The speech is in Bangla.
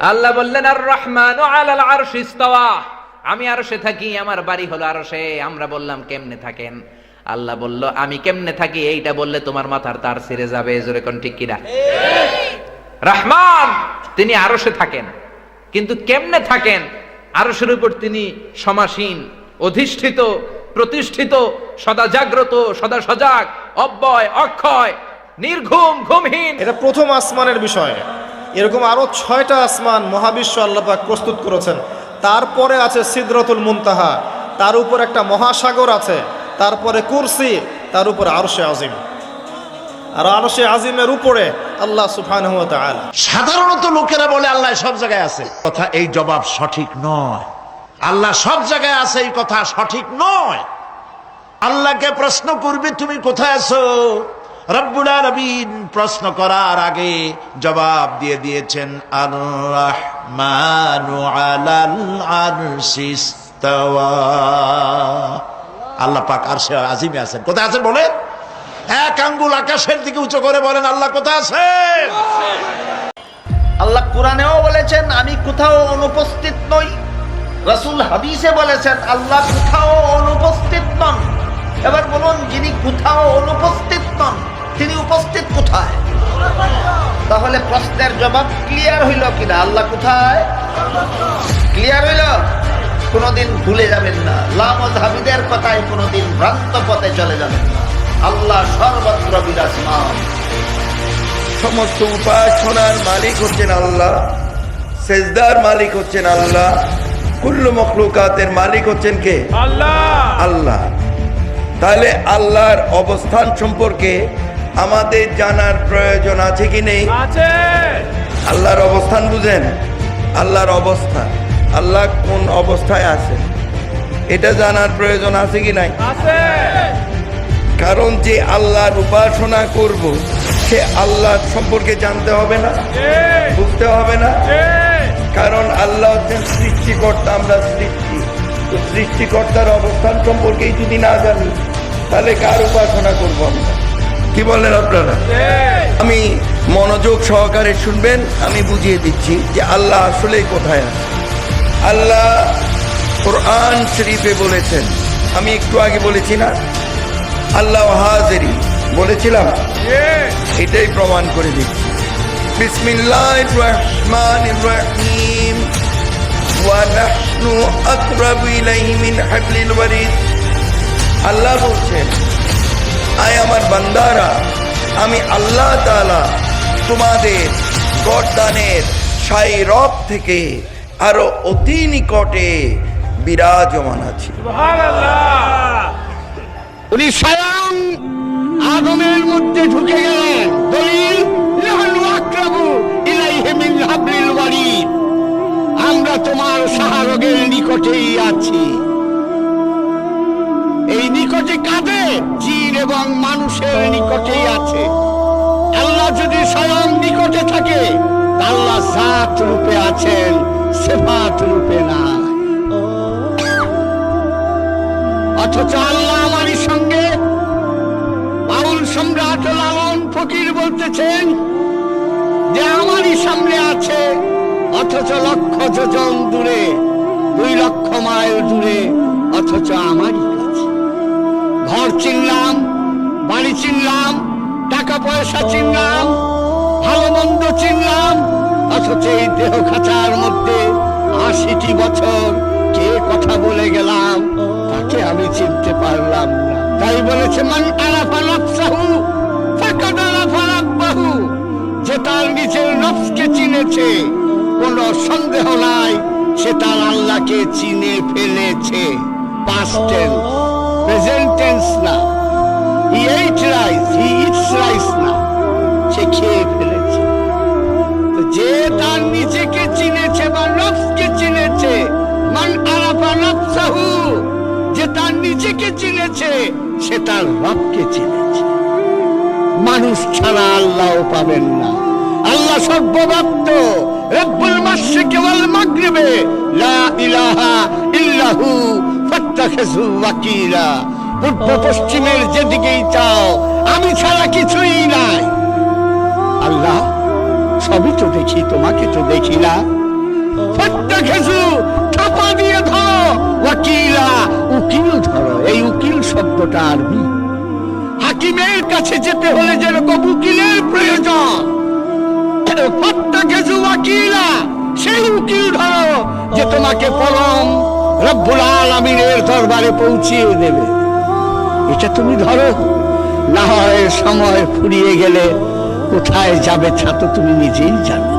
আল্লাহ বললেন আর রহমান আমি আরশে থাকি, আমার বাড়ি হলো আরশে। আমরা বললাম, কেমনে থাকেন? আল্লাহ বলল, আমি কেমনে থাকি? এইটা বললে তোমার মাথার তার ছিঁড়ে যাবে। জোরে কোন ঠিক কিনা? রহমান, তিনি আরশে থাকেন। কিন্তু কেমনে থাকেন? আরশের উপর তিনি সমাসীন, অধিষ্ঠিত, প্রতিষ্ঠিত, সদা জাগ্রত, সদা সজাগ, অব্যয়, অক্ষয়, নির্ঘুম, ঘুমহীন। এটা প্রথম আসমানের বিষয়। এরকম আরও ছয়টা আসমান মহাবিশ্ব আল্লাপাক প্রস্তুত করেছেন। তারপরে আছে সিদরতুল মুনতাহা, তার উপর একটা মহাসাগর আছে, তারপরে কুরসি, তার উপর আরশে আজিম। আর আরশে আজিমের উপরে আল্লাহ সুফান সাধারণত লোকেরা বলে, আল্লাহ সব জায়গায় আছে। কথা এই জবাব সঠিক নয়। আল্লাহ সব জায়গায় আছে, এই কথা সঠিক নয়। আল্লাহকে প্রশ্ন করবে, তুমি কোথায় আছো? রব্বুল প্রশ্ন করার আগে জবাব দিয়ে দিয়েছেন আর রহমানু আল্লাহ পাক আরশে আজিমে আছেন। কোথায় আছেন বলে এক আঙ্গুল আকাশের দিকে উঁচু করে বলেন, আল্লাহ কোথায় আছেন? আল্লাহ কোরআনেও বলেছেন, আমি কোথাও অনুপস্থিত নই। রাসূল হাদিসে বলেছেন, আল্লাহ কোথাও অনুপস্থিত নন। এবার বলুন, যিনি কোথাও অনুপস্থিত তিনি উপস্থিত কোথায়? তাহলে প্রশ্নের জবাব ক্লিয়ার হইল কিনা? আল্লাহ কোথায়? ক্লিয়ার হইল? কোনোদিন ভুলে যাবেন না। লামধাবিদের কথায় কোনোদিন ভ্রান্ত পথে চলে যাবেন না। আল্লাহ সর্বত্র বিরাজমান। সমস্ত উপাসনার মালিক হচ্ছেন আল্লাহ। সেজদার মালিক হচ্ছেন আল্লাহ। কুল্লু মখলুকাতের মালিক হচ্ছেন কে? আল্লাহ। আল্লাহ। তাহলে আল্লাহর অবস্থান সম্পর্কে আমাদের জানার প্রয়োজন আছে কি নেই? আল্লাহর অবস্থান বুঝেন? আল্লাহর অবস্থা। আল্লাহ কোন অবস্থায় আছে? এটা জানার প্রয়োজন আছে কি নাই? কারণ যে আল্লাহর উপাসনা করব সে আল্লাহ সম্পর্কে জানতে হবে না বুঝতে হবে না। কারণ আল্লাহ হচ্ছেন সৃষ্টিকর্তা আমরা সৃষ্টি। তো সৃষ্টিকর্তার অবস্থান সম্পর্কেই যদি না জানি তাহলে কার উপাসনা করব আমরা? কি বলেন আপনারা আমি মনোযোগ সহকারে শুনবেন আমি বুঝিয়ে দিচ্ছি যে আল্লাহ আসলে কোথায় আছে আল্লাহ কোরআন শরীফে বলেছেন আমি একটু আগে বলেছি না আল্লাহ হাজেরি বলেছিলাম এটাই প্রমাণ করে দিচ্ছি বিসমিল্লাহ রহমান রহিম ونحن أقرب إليه من حبل الوريد আল্লাহ বলছেন আয় আমার বান্দারা, আমি আল্লাহ তাআলা তোমাদের গরদানের সাই রব থেকে আরও অতি নিকটে বিরাজমান আছি। উনি স্বয়ং আদমের মধ্যে ঢুকে গেলেন। আমরা তোমার শাহরগের নিকটেই আছি। নিকটে কাঁদে জিন এবং মানুষের নিকটেই আছে। আল্লাহ যদি স্বয়ং নিকটে থাকে, আল্লাহ জাত রূপে আছেন, সেফাত রূপে নাই। অথচ আল্লাহ আমারই সঙ্গে বাউল সম্রাট লালন ফকির বলতেছেন যে আমারই সামনে আছে, অথচ লক্ষ যোজন দূরে, দুই লক্ষ মাইল টাকা পয়সা চিনলাম, ভালো মন্দ চিনলাম, অথচ এই দেহ খাঁচার মধ্যে আশিটি বছর কে কথা বলে গেলাম, তাকে আমি চিনতে পারলাম না। তাই বলেছে, মান আলাফা নফসাহু, ফাকাদ আলাফা রাব্বাহু। যে তার নিজের নফসকে চিনেছে, কোনো সন্দেহ নাই, সে তার আল্লাহকে চিনে ফেলেছে। পাস্ট টেন্স প্রেজেন্ট টেন্স না। He ate rice he eats rice না সে খেয়ে ফেলেছে। তো যে তার নিজেকে চিনেছে বা নফসকে চিনেছে, মান আরাফা নফসাহু, যে তার নিজেকে চিনেছে, সে তার রবকে চিনেছে। মানুষ ছাড়া আল্লাহও পাবেন না। আল্লাহ সর্বব্যাপ্ত। রব্বুল মাশরিকি ওয়াল মাগরিবে। লা ইলাহা ইল্লাহু ফাত্তাখিযু ওয়াকিলা। পূর্ব পশ্চিমের যেদিকেই চাও, আমি ছাড়া কিছুই নাই। আল্লাহ, সবই তো দেখি, তোমাকে তো দেখি না। থাপা দিয়ে ধরো, ওয়াকিলা, উকিল ধরো, এই উকিল শব্দটা আরবি। হাকিমের কাছে যেতে হলে যেরকম উকিলের প্রয়োজন। ওয়াকিলা, সেই উকিল ধরো, যে তোমাকে পরম রব্বুল আলমিনের দরবারে পৌঁছিয়ে দেবে। এটা তুমি ধরো। না হয় সময় ফুরিয়ে গেলে কোথায় যাবে তা তো তুমি নিজেই জানো।